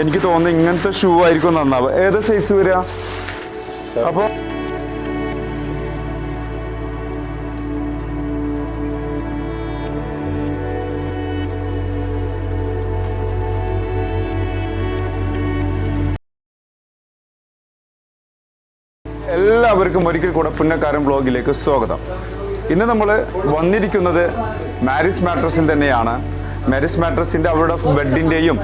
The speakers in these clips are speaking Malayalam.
എനിക്ക് തോന്നുന്നത് ഇങ്ങനത്തെ ഷൂ ആയിരിക്കും നന്നാവുക. ഏത് സൈസ് വരിക? അപ്പോൾ എല്ലാവർക്കും ഒരിക്കൽ കൂടെ പുന്നക്കാരൻ ബ്ലോഗിലേക്ക് സ്വാഗതം. ഇന്ന് നമ്മൾ വന്നിരിക്കുന്നത് മാരിസ് മാട്രസിൽ തന്നെയാണ്. മാരിസ് മാട്രസിന്റെ അവരുടെ ബെഡിന്റെയും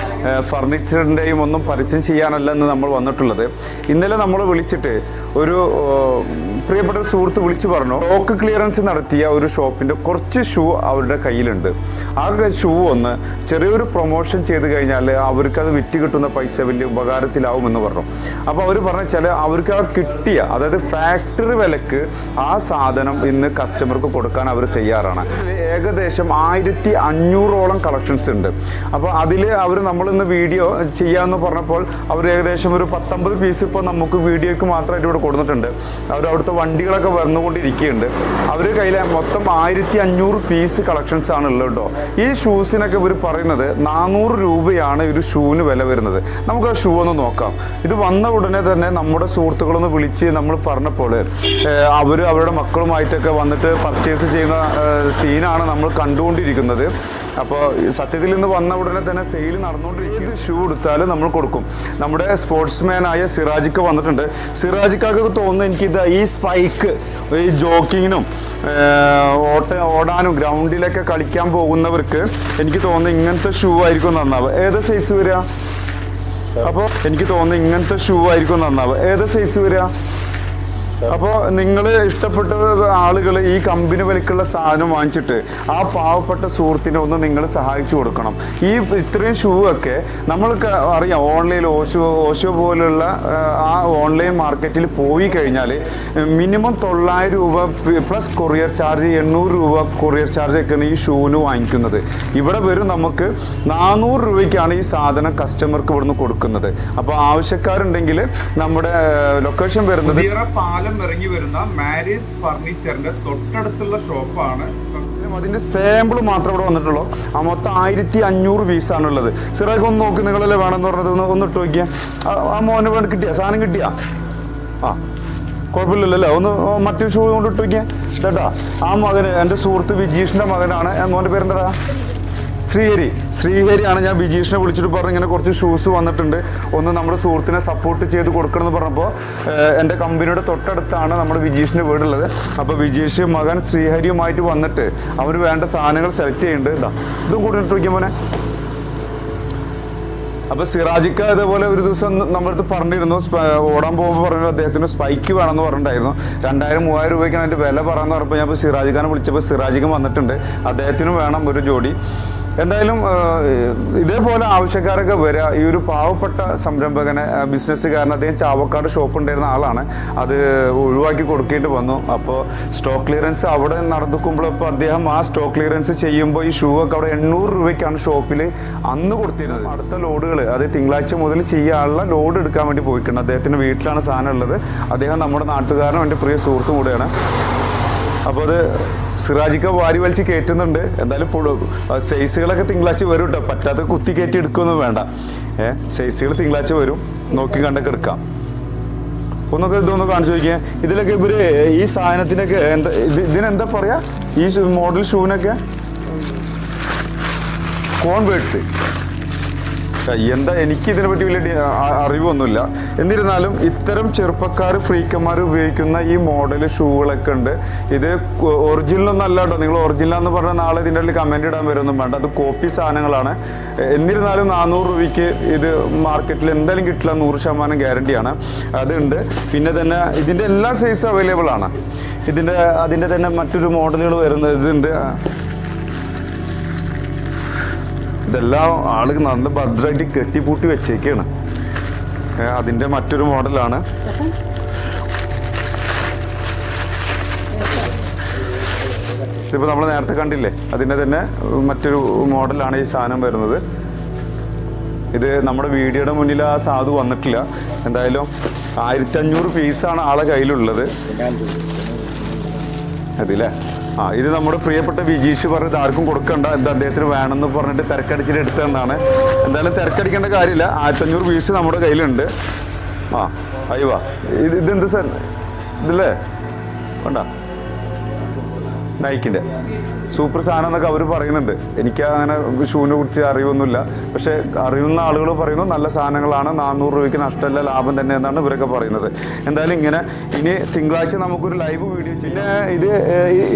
ഫർണിച്ചറിന്റെയും ഒന്നും പരസ്യം ചെയ്യാനല്ല ഇന്ന് നമ്മൾ വന്നിട്ടുള്ളത്. ഇന്നലെ നമ്മൾ വിളിച്ചിട്ട് ഒരു പ്രിയപ്പെട്ട സുഹൃത്ത് വിളിച്ചു പറഞ്ഞു. സ്റ്റോക്ക് ക്ലിയറൻസ് നടത്തിയ ഒരു ഷോപ്പിന്റെ കുറച്ച് ഷൂ അവരുടെ കയ്യിലുണ്ട്. ആ ഷൂ ഒന്ന് ചെറിയൊരു പ്രൊമോഷൻ ചെയ്ത് കഴിഞ്ഞാൽ അവർക്ക് അത് വിറ്റ് കിട്ടുന്ന പൈസ വലിയ ഉപകാരത്തിലാവുമെന്ന് പറഞ്ഞു. അപ്പോൾ അവർ പറഞ്ഞ വെച്ചാൽ അവർക്ക് ആ കിട്ടിയ അതായത് ഫാക്ടറി വിലക്ക് ആ സാധനം ഇന്ന് കസ്റ്റമർക്ക് കൊടുക്കാൻ അവർ തയ്യാറാണ്. ഏകദേശം ആയിരത്തി അഞ്ഞൂറോളം കളക്ഷൻസ് ഉണ്ട്. അപ്പോൾ അതിൽ അവർ നമ്മളിന്ന് വീഡിയോ ചെയ്യാമെന്ന് പറഞ്ഞപ്പോൾ അവർ ഏകദേശം ഒരു പത്തൊമ്പത് പീസ് ഇപ്പോൾ നമുക്ക് വീഡിയോയ്ക്ക് മാത്രമായിട്ട് ഇവിടെ കൊടുത്തിട്ടുണ്ട്. അവർ അവിടുത്തെ വണ്ടികളൊക്കെ വന്നുകൊണ്ടിരിക്കുന്നുണ്ട് അവർ കയ്യിൽ മൊത്തം ആയിരത്തി അഞ്ഞൂറ് പീസ് കളക്ഷൻസ് ആണ് ഉള്ളത് കേട്ടോ. ഈ ഷൂസിനൊക്കെ ഇവർ പറയുന്നത് നാനൂറ് രൂപയാണ് ഒരു ഷൂവിന് വില വരുന്നത്. നമുക്ക് ആ ഷൂ ഒന്ന് നോക്കാം. ഇത് വന്ന ഉടനെ തന്നെ നമ്മുടെ സുഹൃത്തുക്കളൊന്ന് വിളിച്ച് നമ്മൾ പറഞ്ഞപ്പോൾ അവർ അവരുടെ മക്കളുമായിട്ടൊക്കെ വന്നിട്ട് പർച്ചേസ് ചെയ്യുന്ന സീനാണ് നമ്മൾ കണ്ടുകൊണ്ടിരിക്കുന്നത്. അപ്പോൾ സത്യത്തിൽ നിന്ന് വന്ന ഉടനെ തന്നെ സെയിൽ നടന്നുകൊണ്ടിരിക്കും ഇത് ഷൂ എടുത്താൽ നമ്മൾ കൊടുക്കും. നമ്മുടെ സ്പോർട്സ്മാൻ ആയ സിറാജിക്ക വന്നിട്ടുണ്ട്. സിറാജിക്കാക്ക് തോന്നുന്നു എനിക്കിത് ഈ സ്പൈക്ക് ഈ ജോക്കിങ്ങിനും ഓട്ട ഓടാനും ഗ്രൗണ്ടിലൊക്കെ കളിക്കാൻ പോകുന്നവർക്ക് എനിക്ക് തോന്നുന്നു ഇങ്ങനത്തെ ഷൂ ആയിരിക്കും നന്നാവുക. ഏത് സൈസ് വരിക? അപ്പോൾ എനിക്ക് തോന്നുന്നു ഇങ്ങനത്തെ ഷൂ ആയിരിക്കും നന്നാവുക. ഏത് സൈസ് വരിക? അപ്പോൾ നിങ്ങൾ ഇഷ്ടപ്പെട്ട ആളുകൾ ഈ കമ്പനി വിലക്കുള്ള സാധനം വാങ്ങിച്ചിട്ട് ആ പാവപ്പെട്ട സുഹൃത്തിനെ ഒന്ന് നിങ്ങൾ സഹായിച്ചു കൊടുക്കണം. ഈ ഇത്രയും ഷൂ ഒക്കെ നമ്മൾക്ക് അറിയാം ഓൺലൈൻ ഓഷോ ഓഷോ പോലുള്ള ആ, ഓൺലൈൻ മാർക്കറ്റിൽ പോയി കഴിഞ്ഞാൽ മിനിമം തൊള്ളായിരം രൂപ പ്ലസ് കൊറിയർ ചാർജ് എണ്ണൂറ് രൂപ കൊറിയർ ചാർജ് ഒക്കെയാണ് ഈ ഷൂവിന് വാങ്ങിക്കുന്നത്. ഇവിടെ വരും നമുക്ക് നാനൂറ് രൂപയ്ക്കാണ് ഈ സാധനം കസ്റ്റമർക്ക് ഇവിടുന്ന് കൊടുക്കുന്നത്. അപ്പോൾ ആവശ്യക്കാരുണ്ടെങ്കിൽ നമ്മുടെ ലൊക്കേഷൻ വരുന്നത് പാലം ഇറങ്ങി വരുന്ന മാരീസ് ഫർണിച്ചറിന്റെ തൊട്ടടുത്തുള്ള ഷോപ്പാണ്. അതിന്റെ സാമ്പിൾ മാത്രം ഇവിടെ വന്നിട്ടുള്ളൂ. ആ മൊത്തം ആയിരത്തി അഞ്ഞൂറ് പീസാണ് ഉള്ളത്. സിറാക്ക് ഒന്ന് നോക്ക് നിങ്ങളല്ലേ വേണമെന്ന് പറഞ്ഞത്. ഒന്ന് ഒന്ന് ഇട്ട് നോക്കിയാ. ആ- മോന് വേണ്ട കിട്ടിയ സാധനം കിട്ടിയ. ആ കുഴപ്പമില്ലല്ലോ ഒന്ന് മറ്റൊരു ഷൂ കൊണ്ട് ഇട്ട് നോക്കിയാ. ചേട്ടാ ആ മകന് എന്റെ സുഹൃത്ത് വിജീഷിന്റെ മകനാണ്. മോന്റെ മോന്റെ പേരെന്താ ശ്രീഹരി. ശ്രീഹരി ആണ് ഞാൻ ബിജീഷിനെ വിളിച്ചിട്ട് പറഞ്ഞു ഇങ്ങനെ കുറച്ച് ഷൂസ് വന്നിട്ടുണ്ട്. ഒന്ന് നമ്മുടെ സുഹൃത്തിനെ സപ്പോർട്ട് ചെയ്ത് കൊടുക്കണം എന്ന് പറഞ്ഞപ്പോൾ എന്റെ കമ്പനിയുടെ തൊട്ടടുത്താണ് നമ്മുടെ ബിജീഷിന്റെ വീടുള്ളത്. അപ്പോൾ വിജീഷ് മകൻ ശ്രീഹരിയുമായിട്ട് വന്നിട്ട് അവന് വേണ്ട സാധനങ്ങൾ സെലക്ട് ചെയ്യുന്നുണ്ട്. ഇതാ ഇതും കൂടി ഇട്ട് വയ്ക്കാൻ മോനെ. അപ്പൊ സിറാജിക്ക ഇതേപോലെ ഒരു ദിവസം നമ്മുടെ അടുത്ത് പറഞ്ഞിരുന്നു ഓടാൻ പോകുമ്പോൾ പറഞ്ഞു അദ്ദേഹത്തിന് സ്പൈക്ക് വേണമെന്ന് പറഞ്ഞിട്ടുണ്ടായിരുന്നു. രണ്ടായിരം മൂവായിരം രൂപയ്ക്കാണ് അതിന്റെ വില പറയാന്ന് പറഞ്ഞപ്പോൾ ഞാൻ സിറാജിക്കാനെ വിളിച്ചപ്പോൾ സിറാജിക്കും വന്നിട്ടുണ്ട്. അദ്ദേഹത്തിനും വേണം ഒരു ജോഡി. എന്തായാലും ഇതേപോലെ ആവശ്യക്കാരൊക്കെ വരിക ഈ ഒരു പാവപ്പെട്ട സംരംഭകനെ ബിസിനസ്സുകാരൻ അദ്ദേഹം ചാവക്കാട് ഷോപ്പ് ഉണ്ടായിരുന്ന ആളാണ്. അത് ഒഴിവാക്കി കൊടുക്കേണ്ടി വന്നു. അപ്പോൾ സ്റ്റോക്ക് ക്ലിയറൻസ് അവിടെ നടന്നിക്കുമ്പോൾ ഇപ്പോൾ അദ്ദേഹം ആ സ്റ്റോക്ക് ക്ലിയറൻസ് ചെയ്യുമ്പോൾ ഈ ഷൂ ഒക്കെ അവിടെ എണ്ണൂറ് രൂപയ്ക്കാണ് ഷോപ്പിൽ അന്ന് കൊടുത്തിരുന്നത്. അടുത്ത ലോഡുകൾ അത് തിങ്കളാഴ്ച മുതൽ ചെയ്യാനുള്ള ലോഡ് എടുക്കാൻ വേണ്ടി പോയിട്ടുണ്ട്. അദ്ദേഹത്തിന്റെ വീട്ടിലാണ് സാധനം ഉള്ളത്. അദ്ദേഹം നമ്മുടെ നാട്ടുകാരനും എന്റെ പ്രിയ സുഹൃത്തും കൂടെയാണ്. അപ്പോൾ അത് സിറാജിക്ക വാരി വലിച്ച് കയറ്റുന്നുണ്ട് എന്തായാലും സൈസുകളൊക്കെ തിങ്കളാഴ്ച വരും കേട്ടോ പറ്റാത്ത കുത്തി കയറ്റി എടുക്കുകയൊന്നും വേണ്ട. ഏ സൈസുകൾ തിങ്കളാഴ്ച വരും. നോക്കി കണ്ടൊക്കെ എടുക്കാം. ഒന്നൊക്കെ ഇതൊന്ന് കാണിച്ചു നോക്കിയാൽ ഇതിലൊക്കെ ഇവർ ഈ സാധനത്തിനൊക്കെ എന്താ ഇത് ഇതിനെന്താ പറയാ? ഈ മോഡൽ ഷൂവിനൊക്കെ? കോൺവേർട്സ് എന്താ എനിക്ക് ഇതിനെ പറ്റി വലിയ അറിവൊന്നുമില്ല. എന്നിരുന്നാലും ഇത്തരം ചെറുപ്പക്കാർ ഫ്രീക്കന്മാർ ഉപയോഗിക്കുന്ന ഈ മോഡൽ ഷൂകളൊക്കെ ഉണ്ട്. ഇത് ഒറിജിനൽ അല്ല കേട്ടോ നിങ്ങൾ ഒറിജിനൽ എന്ന് പറഞ്ഞാൽ നാളെ ഇതിന്റെ ഉള്ളിൽ കമന്റ് ഇടാൻ വരുമൊന്നും വേണ്ട. അത് കോപ്പി സാധനങ്ങളാണ്. എന്നിരുന്നാലും നാനൂറ് രൂപയ്ക്ക് ഇത് മാർക്കറ്റിൽ എന്തായാലും കിട്ടില്ല. നൂറ് ശതമാനം ഗ്യാരണ്ടിയാണ് അതുണ്ട്. പിന്നെ തന്നെ ഇതിന്റെ എല്ലാ സൈസും അവൈലബിൾ ആണ്. ഇതിന്റെ അതിന്റെ തന്നെ മറ്റൊരു മോഡലുകൾ വരുന്നത് ഇതുണ്ട്. ഇതെല്ലാം ആൾ നല്ല ഭദ്രമായിട്ട് കെട്ടിപ്പൂട്ടി വെച്ചേക്കാണ്. അതിന്റെ അതിന്റെ മറ്റൊരു മോഡലാണ്. ഇതിപ്പോൾ നമ്മൾ നേരത്തെ കണ്ടില്ലേ? അതിന്റെ തന്നെ മറ്റൊരു മോഡലാണ് ഈ സാധനം വരുന്നത്. ഇത് നമ്മുടെ വീഡിയോയുടെ മുന്നിൽ ആ സാധു വന്നിട്ടില്ല. എന്തായാലും ആയിരത്തി അഞ്ഞൂറ് പീസാണ് ആളെ കയ്യിലുള്ളത്. അതില്ലേ ആ ഇത് നമ്മുടെ പ്രിയപ്പെട്ട വിജീഷ് പറഞ്ഞത് ആർക്കും കൊടുക്കണ്ട എന്താ അദ്ദേഹത്തിന് വേണമെന്ന് പറഞ്ഞിട്ട് തിരക്കടിച്ചിട്ട് എടുത്തതെന്നാണ്. എന്തായാലും തിരക്കടിക്കേണ്ട കാര്യമില്ല. ആയിരത്തഞ്ഞൂറ് പീസ് നമ്മുടെ കയ്യിലുണ്ട്. ആ അയ്യവാ ഇത് ഇതെന്ത് സാർ ഇതല്ലേ? കണ്ട നൈക്കിന്റെ സൂപ്പർ സാധനം എന്നൊക്കെ അവർ പറയുന്നുണ്ട്. എനിക്ക് അങ്ങനെ ഷൂവിനെ കുറിച്ച് അറിവൊന്നുമില്ല. പക്ഷേ അറിയുന്ന ആളുകൾ പറയുന്നു നല്ല സാധനങ്ങളാണ് നാനൂറ് രൂപയ്ക്ക് നഷ്ടമല്ല ലാഭം തന്നെ എന്നാണ് ഇവരൊക്കെ പറയുന്നത്. എന്തായാലും ഇങ്ങനെ ഇനി തിങ്കളാഴ്ച നമുക്കൊരു ലൈവ് വീഡിയോ ചെയ്യാം. ഇത്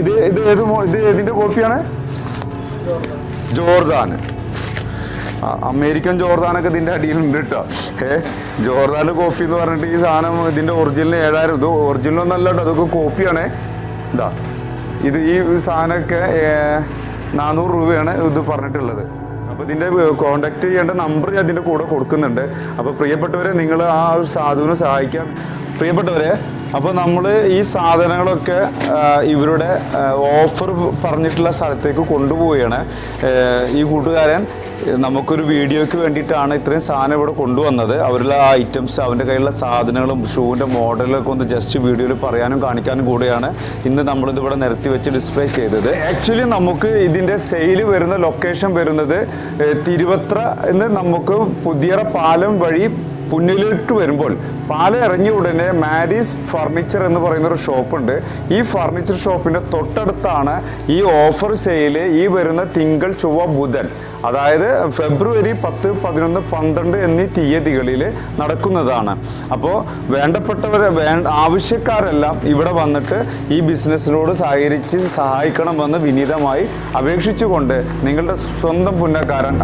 ഇത് ഇത് ഏത് ഇത് ഏതിന്റെ കോഫിയാണ് ജോർദാൻ അമേരിക്കൻ ജോർദാനൊക്കെ ഇതിന്റെ അടിയിലുണ്ട് കേട്ടോ. ഏ ജോർദാൻ കോഫി എന്ന് പറഞ്ഞിട്ട് ഈ സാധനം ഇതിന്റെ ഒറിജിനൽ ഏഴായിരം ഇത് ഒറിജിനൽ ഒന്നല്ല കേട്ടോ അതൊക്കെ കോപ്പിയാണേ ഇതാ ഇത് ഈ സാധനമൊക്കെ നാനൂറ് രൂപയാണ് ഇത് പറഞ്ഞിട്ടുള്ളത്. അപ്പോൾ ഇതിന്റെ കോണ്ടാക്ട് ചെയ്യേണ്ട നമ്പർ ഞാൻ കൂടെ കൊടുക്കുന്നുണ്ട്. അപ്പോൾ പ്രിയപ്പെട്ടവരെ നിങ്ങൾ ആ സാധുവിനെ സഹായിക്കാൻ പ്രിയപ്പെട്ടവരെ അപ്പോൾ നമ്മൾ ഈ സാധനങ്ങളൊക്കെ ഇവരുടെ ഓഫർ പറഞ്ഞിട്ടുള്ള സ്ഥലത്തേക്ക് കൊണ്ടുപോവുകയാണ്. ഈ കൂട്ടുകാരൻ നമുക്കൊരു വീഡിയോയ്ക്ക് വേണ്ടിയിട്ടാണ് ഇത്രയും സാധനം ഇവിടെ കൊണ്ടുവന്നത്. അവരുടെ ആ ഐറ്റംസ് അവന്റെ കയ്യിലുള്ള സാധനങ്ങളും ഷൂവിന്റെ മോഡലൊക്കെ ഒന്ന് ജസ്റ്റ് വീഡിയോയിൽ പറയാനും കാണിക്കാനും കൂടിയാണ് ഇന്ന് നമ്മളിത് ഇവിടെ നിരത്തി വെച്ച് ഡിസ്പ്ലേ ചെയ്തത്. ആക്ച്വലി നമുക്ക് ഇതിന്റെ സെയിൽ വരുന്ന ലൊക്കേഷൻ വരുന്നത് തിരുവത്ര എന്ന് നമുക്ക് പുതിയറ പാലം വഴി പുന്നിലേക്ക് വരുമ്പോൾ പാല ഇറങ്ങിയ ഉടനെ മാരീസ് ഫർണിച്ചർ എന്ന് പറയുന്ന ഒരു ഷോപ്പ് ഉണ്ട് ഈ ഫർണിച്ചർ ഷോപ്പിന്റെ തൊട്ടടുത്താണ് ഈ ഓഫർ സെയിൽ ഈ വരുന്ന തിങ്കൾ ചൊവ്വ ബുധൻ അതായത് ഫെബ്രുവരി പത്ത് പതിനൊന്ന് പന്ത്രണ്ട് എന്നീ തീയതികളിൽ നടക്കുന്നതാണ്. അപ്പോൾ വേണ്ടപ്പെട്ടവരെ വേ ആവശ്യക്കാരെല്ലാം ഇവിടെ വന്നിട്ട് ഈ ബിസിനസ്സിനോട് സഹകരിച്ച് സഹായിക്കണമെന്ന് വിനീതമായി അപേക്ഷിച്ചുകൊണ്ട് നിങ്ങളുടെ സ്വന്തം പുന്നക്കാരൻ